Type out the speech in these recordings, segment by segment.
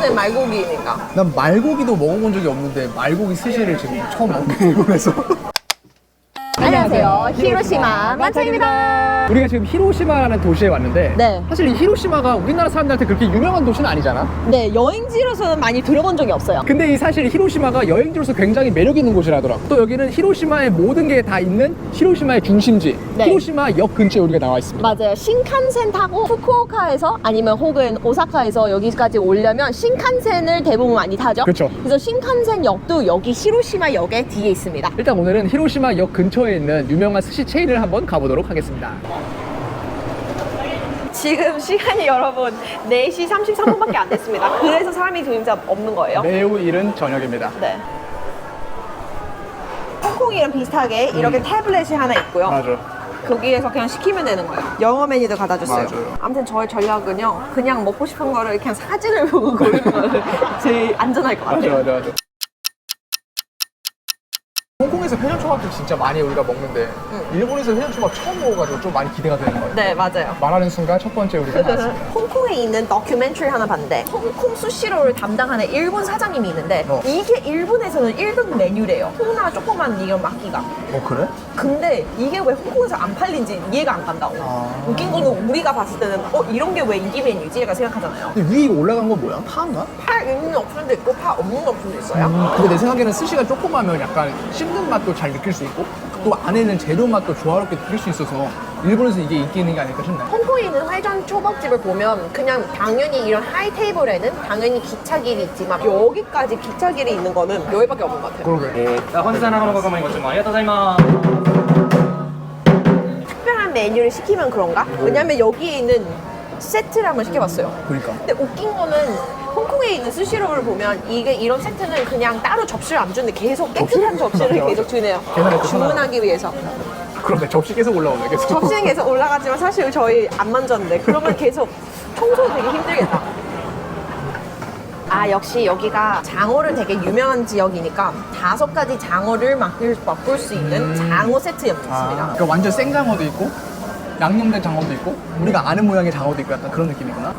된 말고기니까. 난 말고기도 먹어본 적이 없는데 말고기 스시를 지금 처음 먹네 일본에서 안녕하세요. 히로시마 만찬입니다. 우리가 지금 히로시마라는 도시에 왔는데 네. 사실 이 히로시마가 우리나라 사람들한테 그렇게 유명한 도시는 아니잖아 네, 여행지로서는 많이 들어본 적이 없어요. 근데 이 사실 히로시마가 여행지로서 굉장히 매력 있는 곳이라더라고 또 여기는 히로시마의 모든 게 다 있는 히로시마의 중심지 네. 히로시마 역 근처에 우리가 나와 있습니다 맞아요. 신칸센 타고 후쿠오카에서 아니면 혹은 오사카에서 여기까지 오려면 신칸센을 대부분 많이 타죠. 그쵸. 그래서 신칸센 역도 여기 히로시마 역에 뒤에 있습니다. 일단 오늘은 히로시마 역 근처에 있는 유명한 스시 체인을 한번 가보도록 하겠습니다 지금 시간이 여러분 4시 33분밖에 안 됐습니다. 그래서 사람이 진짜 없는 거예요. 매우 이른 저녁입니다 네. 홍콩이랑 비슷하게 이렇게 태블릿이 하나 있고요. 맞아 거기에서 그냥 시키면 되는 거예요. 영어 메뉴도 갖다 줬어요. 맞아요. 아무튼 저의 전략은요. 그냥 먹고 싶은 거를 그냥 사진을 보고 고르는 거는 제일 안전할 것 맞아 같아요. 맞아 맞아 홍콩에서 회전초밥도 진짜 많이 우리가 먹는데 일본에서 회전초밥 처음 먹어가지고 좀 많이 기대가 되는 거예요 네, 맞아요. 말하는 순간 첫 번째 우리가 나왔습니다 홍콩에 있는 다큐멘터리 하나 봤는데 홍콩 수시로를 담당하는 일본 사장님이 있는데 어. 이게 일본에서는 1등 메뉴래요. 통나 조그만 이런 막기가. 어 그래? 근데 이게 왜 홍콩에서 안 팔린지 이해가 안 간다고. 아. 웃긴 거는 우리가 봤을 때는 어 이런 게 왜 인기 메뉴지? 약간 생각하잖아요. 근데 위에 올라간 건 뭐야? 파인가? 팔 있는 옵션도 있고 팔 없는 옵션도 있어요. 음, 근데 내 생각에는 스시가 조그마면 약간 씹 는 맛도 잘 느낄 수 있고 또 안에 있는 재료 맛도 조화롭게 느낄 수 있어서 일본에서 이게 인기 있는 게 아닐까 싶네 홍콩에 있는 회전 초밥집을 보면 그냥 당연히 이런 하이 테이블에는 당연히 기차길이 있지만 여기까지 기차길이 있는 거는 여기밖에 없는 것 같아요. 그러게 あ本日は長野ご購買ご注文ありがとうございます。 특별한 메뉴를 시키면 그런가? 왜냐면 여기에 있는 세트를 한번 시켜봤어요. 그러니까 근데 웃긴 거는 홍콩에 있는 스시로를 보면 이게 이런 세트는 그냥 따로 접시를 안 주는데 계속 깨끗한 접시를 맞아. 계속 주네요. 주문하기 위해서. 그러네 접시 계속 올라오네 계속 접시는 계속 올라가지만 사실 저희 안 만졌는데 그러면 계속 청소 되게 힘들겠다. 아 역시 여기가 장어를 되게 유명한 지역이니까 다섯 가지 장어를 맛볼, 맛볼 수 있는 장어 세트였습니다. 아, 그러니까 완전 생장어도 있고 양념된 장어도 있고 우리가 아는 모양의 장어도 있고 약간 그런 느낌이구나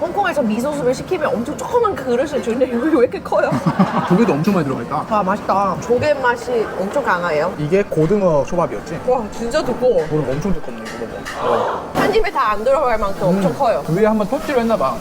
홍콩에서 미소스를 시키면 엄청 조그만 그릇을 주는데 여기 왜 이렇게 커요? 조개도 엄청 많이 들어가 있다 와 맛있다. 조개 맛이 엄청 강해요. 이게 고등어 초밥이었지? 와 진짜 두꺼워. 고등어 엄청 두껍네 이거 봐한 입에 다 안 들어갈 만큼 엄청 커요. 그 위에 한번 터치를 했나봐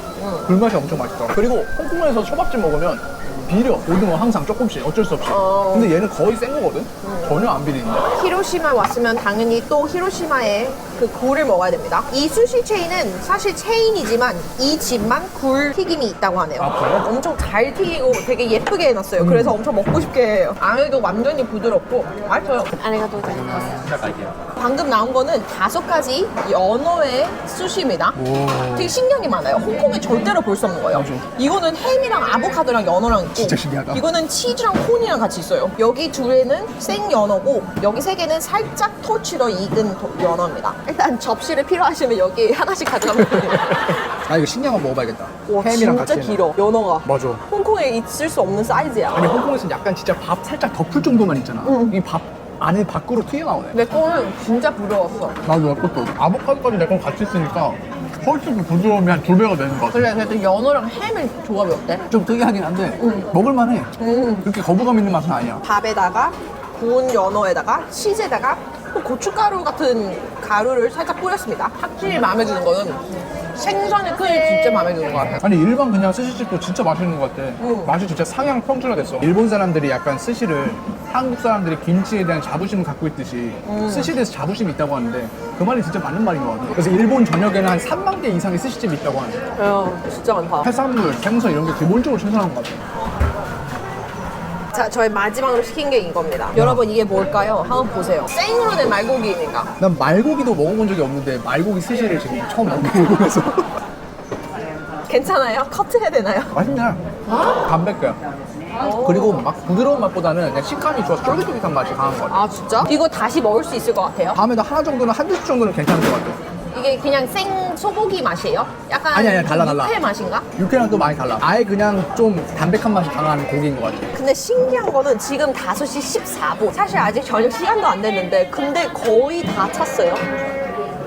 불맛이 엄청 맛있다 그리고 홍콩에서 초밥집 먹으면 비려 고등어 항상 조금씩 어쩔 수 없이 어. 근데 얘는 거의 센 거거든? 전혀 안 비리는데 히로시마 왔으면 당연히 또 히로시마의 그 굴을 먹어야 됩니다. 이 수시 체인은 사실 체인이지만 이 집만 굴 튀김이 있다고 하네요. 아, 그래요? 엄청 잘 튀기고 되게 예쁘게 해놨어요. 그래서 엄청 먹고 싶게 해요. 안에도 완전히 부드럽고 맛있어요. 안에가 또 방금 나온 거는 다섯 가지 연어의 수시입니다. 되게 신기한 게 많아요. 홍콩에 절대로 볼 수 없는 거예요. 맞아. 이거는 햄이랑 아보카도랑 연어랑 있고 진짜 신기하다. 이거는 치즈랑 콘이랑 같이 있어요. 여기 둘에는 생 연어고 여기 세 개는 살짝 터치로 익은 도- 연어입니다. 일단 접시를 필요하시면 여기 하나씩 가져가면 돼요. 아 이거 신기한 거 먹어봐야겠다. 와 햄이랑 진짜 같이 길어. 연어가. 맞아. 홍콩에 있을 수 없는 사이즈야. 아니 홍콩에서는 약간 진짜 밥 살짝 덮을 정도만 있잖아. 이 밥 안에 밖으로 튀어나오네. 내 거는 진짜 부러웠어. 나도 내 것도. 아보카도까지 내 건 같이 있으니까 훨씬 그 부드러움이 한 두 배가 되는 것 같아. 그래 그래도 연어랑 햄의 조합이 어때? 좀 특이하긴 한데 먹을만해. 그렇게 거부감 있는 맛은 아니야. 밥에다가 구운 연어에다가 치즈에다가 또 고춧가루 같은 가루를 살짝 뿌렸습니다. 확실히 마음에 드는 거는 생선의 크기 진짜 마음에 드는 것 같아요. 아니 일반 그냥 스시집도 진짜 맛있는 것 같아 맛이 진짜 상향 평준화 됐어 일본 사람들이 약간 스시를 한국 사람들이 김치에 대한 자부심을 갖고 있듯이 스시에 대해서 자부심이 있다고 하는데 그 말이 진짜 맞는 말인 것 같아 그래서 일본 전역에는 한 3만 개 이상의 스시집이 있다고 하는데 야, 진짜 많다. 해산물, 생선 이런 게 기본적으로 최선한 것 같아 자, 저희 마지막으로 시킨 게 이겁니다. 여러분 이게 뭘까요? 한번 보세요. 생으로 된 말고기니까. 난 말고기도 먹어본 적이 없는데 말고기 스시를 지금 처음 일본에서 괜찮아요? 커트해야 되나요? 맛있네 담백해 그리고 막 부드러운 맛보다는 그냥 식감이 좋아서 쫄깃쫄깃한 맛이 강한 것 같아 아 진짜? 이거 다시 먹을 수 있을 것 같아요. 다음에도 하나 정도는 한두 씩 정도는 괜찮을 것 같아 이게 그냥 생 소고기 맛이에요? 약간 아니, 아니, 달라, 달라. 육회 맛인가? 육회랑 또 많이 달라 아예 그냥 좀 담백한 맛이 강한 고기인 것 같아 근데 신기한 거는 지금 5시 14분. 사실 아직 저녁 시간도 안 됐는데 근데 거의 다 찼어요.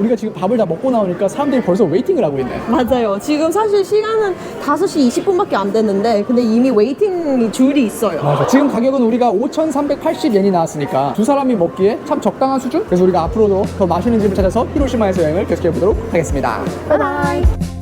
우리가 지금 밥을 다 먹고 나오니까 사람들이 벌써 웨이팅을 하고 있네. 맞아요. 지금 사실 시간은 5시 20분밖에 안 됐는데 근데 이미 웨이팅 줄이 있어요. 맞아. 지금 가격은 우리가 5,380엔이 나왔으니까 두 사람이 먹기에 참 적당한 수준? 그래서 우리가 앞으로도 더 맛있는 집을 찾아서 히로시마에서 여행을 계속해 보도록 하겠습니다. 바이바이.